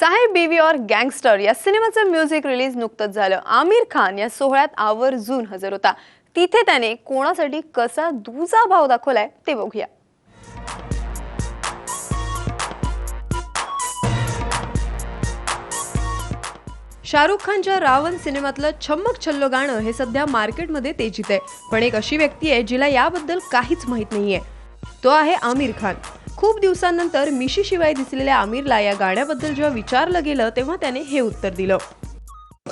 साहेब बीवी और गँगस्टर या सिनेमाचं म्युझिक रिलीज नुकतंच झालं. आमिर खान या सोहळ्यात आवर्जून हजर होता. तिथे त्याने कोणासाठी कसा दुजा भाव दाखवलाय ते बघूया. शाहरुख खानच्या रावण सिनेमातलं छम्मक छल्लो गाणं हे सध्या मार्केटमध्ये तेजीत आहे. पण एक अशी व्यक्ती आहे जिला याबद्दल काहीच माहीत नाहीये. तो आहे आमिर खान. खूप दिवसांनंतर मिशी शिवाय दिसलेल्या आमिरला या गाण्याबद्दल जेव्हा विचारलं गेलं तेव्हा त्याने हे उत्तर दिलं.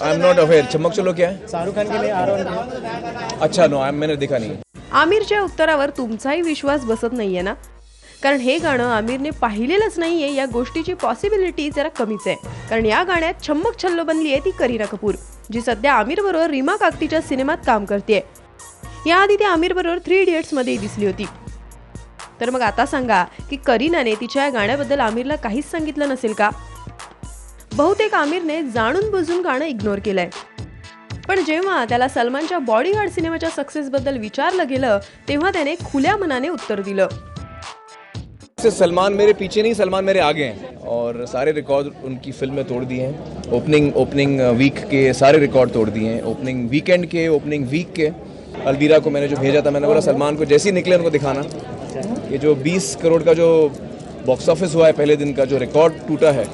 आई एम नॉट अवेयर चमक चलो क्या शाहरुख खान के लिए आर अच्छा नो आई मैंने देखा नहीं आमिरच्या उत्तरावर तुमचाही विश्वास बसत नाहीये ना? कारण हे गाणं आमिरने पाहिलेलंच नाहीये या गोष्टीची पॉसिबिलिटी जरा कमीच आहे. कारण या गाण्यात छम्मक छल्लो बनली आहे ती करीना कपूर जी सध्या आमिर बरोबर रीमा काकतीच्या सिनेमात काम करते याआधी ती आमिर बरोबर थ्री इडियट्समध्ये दिसली होती. तर मग आता सांगा की करीनाने तिच्या या गाण्याबद्दल आमिरला काहीच सांगितलं नसेल का? बहुतेक आमिरने जाणून बुजून गाणं इग्नोर केलंय. पण जेव्हा त्याला सलमानच्या बॉडीगार्ड सिनेमाच्या सक्सेस बद्दल विचारलं गेलं तेव्हा त्याने खुल्या मनाने उत्तर दिलं. सलमान मेरे पीछे नहीं सलमान मेरे आगे हैं। और सारे रिकॉर्ड उनकी फिल्म में तोड़ दिए हैं। ओपनिंग ओपनिंग वीक के सारे रिकॉर्ड तोड़ दिए हैं। ओपनिंग वीकेंड के ओपनिंग वीक के। अलवीरा को मैंने जो भेजा था मैंने बोला सलमान को जैसे ही निकले उनको दिखाना। ये जो 20 करोड़ का जो बॉक्स ऑफिस हुआ है पहले दिन का जो रिकॉर्ड टूटा है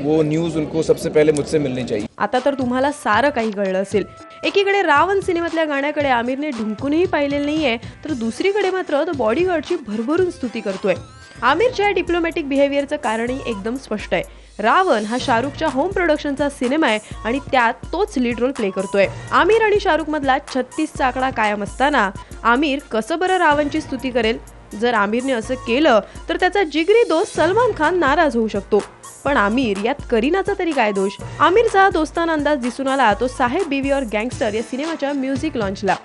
वो न्यूज़ उनको सबसे पहले मुझसे मिलनी चाहिए। आता तर तुम्हाला सारं काही कळलं असेल. एकीकडे रावण सिनेमातल्या गाण्याकडे आमिरने ढुंकूनही पाहिलेलं नाहीये तर दुसरीकडे मात्र तो बॉडीगार्डची भरभरून स्तुती करतोय. आमिरच्या डिप्लोमॅटिक बिहेवियरचं कारणही एकदम स्पष्ट आहे. रावण हा शाहरुखच्या होम प्रोडक्शनचा सिनेमा आहे आणि त्यात तोच लीड रोल प्ले करतोय. आमिर आणि शाहरुख मधला छत्तीसचा आकडा कायम असताना आमिर कसं बरं रावणची स्तुती करेल? जर आमिरने असं केलं तर त्याचा जिगरी दोस्त सलमान खान नाराज होऊ शकतो. पण आमिर यात करीनाचा तरी काय दोष? आमिरचा दोस्ताना अंदाज दिसून आला तो साहेब बीवी और गँगस्टर या सिनेमाच्या म्युझिक लॉन्चला.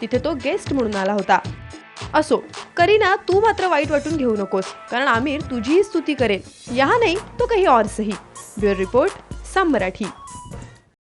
तिथे तो गेस्ट म्हणून आला होता. असो करीना तू मात्र वाईट वाटून घेऊ नकोस कारण आमिर तुझीही स्तुती करेल. यहा नाही तो काही और सही ब्युरो रिपोर्ट सम मराठी.